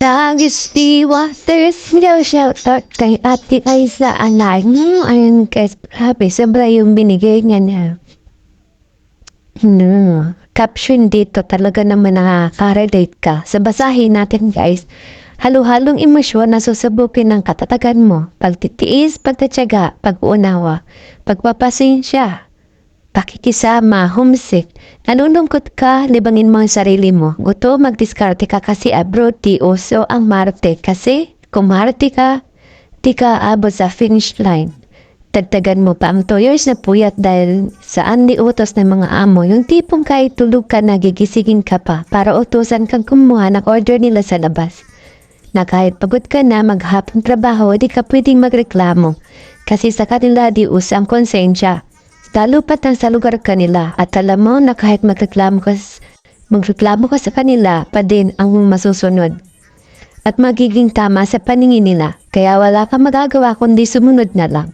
Dagis di waters, daw shout out kay ate ay sa anak. Hmm, ayun guys, grabe, sobra yung binigay niya niya. No, caption dito talaga naman nakaka-relate ka. Sa basahin natin guys, halo-halong emosyon na susubukin ng katatagan mo. Pagtitiis, pagtatyaga, pag-unawa, pagpapasensya, pakikisama, homesick. Nalulungkot ka, libangin mo ang sarili mo. Gusto magdiskarte ka kasi abroad di uso ang marte. Kasi kung marte ka, di ka abot sa finish line. Dagdagan mo pa ang 2 years na puyat dahil saan di utos ng mga amo. Yung tipong kahit tulog ka nagigisingin ka pa para utusan kang kumuha ng order nila sa labas. Na kahit pagod ka na maghapong trabaho, di ka pwedeng magreklamo. Kasi sa kanila di usa ang konsensya. Lalo pat ang sa lugar kanila at alam mo na kahit magreklamo ka, magreklamo ka sa kanila pa din ang masusunod. At magiging tama sa paningin nila. Kaya wala kang magagawa kundi sumunod na lang.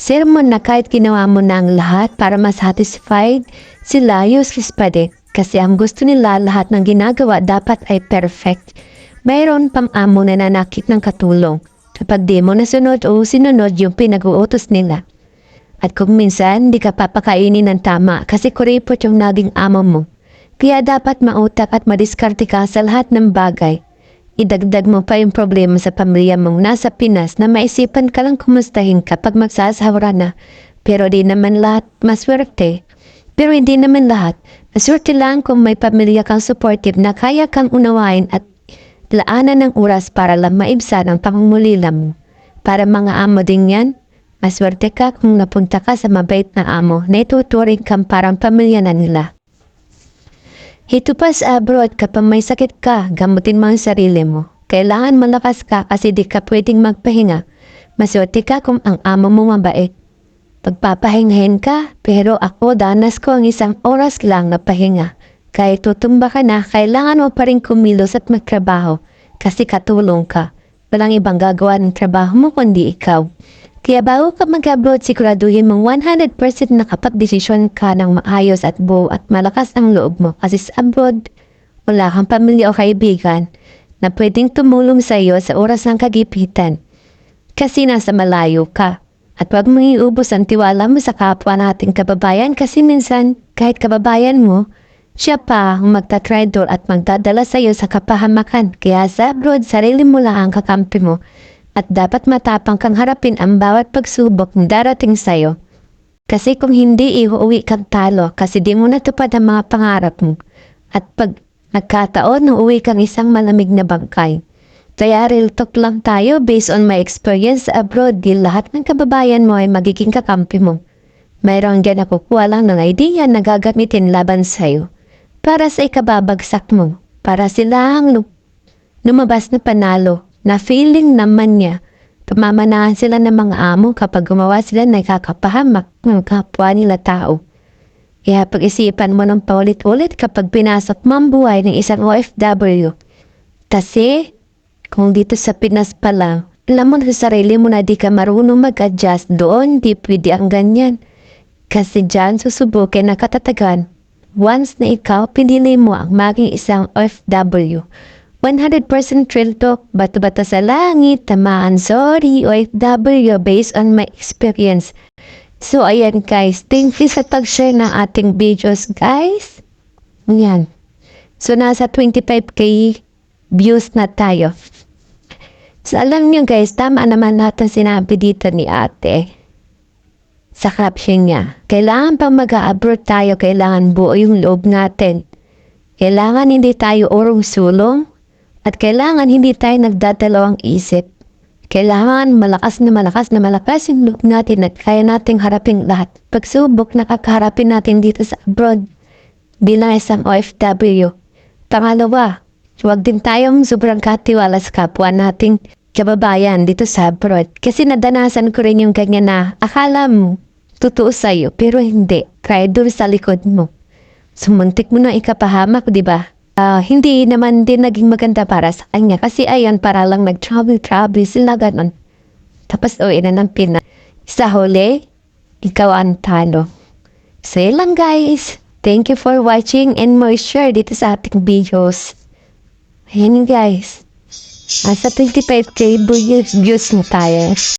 Sermon na kahit ginawa mo na ang lahat para ma-satisfied, sila useless pa din. Kasi ang gusto nila lahat ng ginagawa dapat ay perfect. Mayroon pang na nanakit ng katulong. Kapag di mo nasunod o sinunod yung pinag-uutos nila. At kung minsan, di ka papakainin ng tama kasi kuripot yung naging amo mo. Kaya dapat mautak at madiskarte ka sa lahat ng bagay. Idagdag mo pa yung problema sa pamilya mong nasa Pinas na maisipan ka lang kumustahin kapag magsasahura na. Pero di naman lahat maswerte. Pero hindi naman lahat. Maswerte lang kung may pamilya kang supportive na kaya kang unawain at laanan ng oras para lang maibsan ang pangungulila mo. Para mga amo din yan, maswerte ka kung napunta ka sa mabait na amo na ituturing kang parang pamilya na nila. Hito pa sa abroad kapag may sakit ka, gamutin mo ang sarili mo. Kailangan malakas ka kasi di ka pwedeng magpahinga. Maswerte ka kung ang amo mo mabait. Pagpapahingahin ka, pero ako danas ko ang isang oras lang na pahinga. Kahit tutumba ka na, kailangan mo pa rin kumilos at magtrabaho kasi katulong ka. Walang ibang gagawa ng trabaho mo kundi ikaw. Kaya bago ka mag-abroad, siguraduhin mong 100% nakapag-desisyon ka ng maayos at buo at malakas ang loob mo. Kasi sa abroad, wala kang pamilya o kaibigan na pwedeng tumulong sa iyo sa oras ng kagipitan. Kasi nasa malayo ka. At huwag mong iubos ang tiwala mo sa kapwa nating kababayan kasi minsan, kahit kababayan mo, siya pa ang magtatraidor at magdadala sa iyo sa kapahamakan. Kaya sa abroad, sarili mo lang ang kakampi mo at dapat matapang kang harapin ang bawat pagsubok na darating sa'yo. Kasi kung hindi, iuwi kang talo kasi di mo natupad ang mga pangarap mo. At pag nagkataon, uuwi kang isang malamig na bangkay. Kaya real talk lang tayo based on my experience abroad, di lahat ng kababayan mo ay magiging kakampi mo. Mayroong dyan nakukuha lang ng idea na gagamitin laban sa'yo. Para sa ikababagsak mo. Para sila ang lu- lumabas na panalo na feeling naman niya. Pamamanahan sila ng mga amo kapag gumawa sila na kakapahamak ng kapwa nila tao. Kaya pag-isipan mo ng paulit-ulit kapag pinasok mo ang buhay ng isang OFW. Kasi, kung dito sa Pinas pa lang, alam mo sa sarili mo na di ka marunong mag-adjust doon, di pwede ang ganyan. Kasi dyan susubukin na katatagan. Once na ikaw, pinili mo ang maging isang OFW. 100% real talk, bato-bato sa langit, tamaan, sorry, OFW based on my experience. So, ayan guys, thank you sa pag-share ng ating videos guys. Ayan. So, nasa 25k views na tayo. So, alam niyo guys, tama naman lahat ng sinabi dito ni ate sa caption niya. Kailangan pang mag-abroad tayo, kailangan buo yung loob natin. Kailangan hindi tayo urong sulong at kailangan hindi tayo nagdadalawang isip. Kailangan malakas na malakas na malakas yung loob natin at kaya nating harapin lahat. Pagsubok na kakaharapin natin dito sa abroad bilang isang OFW. Pangalawa, huwag din tayong sobrang katiwala sa kapwa nating kababayan dito sa abroad. Kasi nadanasan ko rin yung ganyan na akala mo totoo sa'yo pero hindi. Kaya doon sa likod mo. Sumuntik mo na ikapahamak, di ba? Ah, hindi naman din naging maganda para sa kanya kasi ayan para lang nag-travel-travel sila ganon. Tapos uwi na ng Pinas. Sa huli, ikaw ang talo. So yun lang guys. Thank you for watching and more share dito sa ating videos. Ayan guys. Ah, sa 25k views, views na tayo.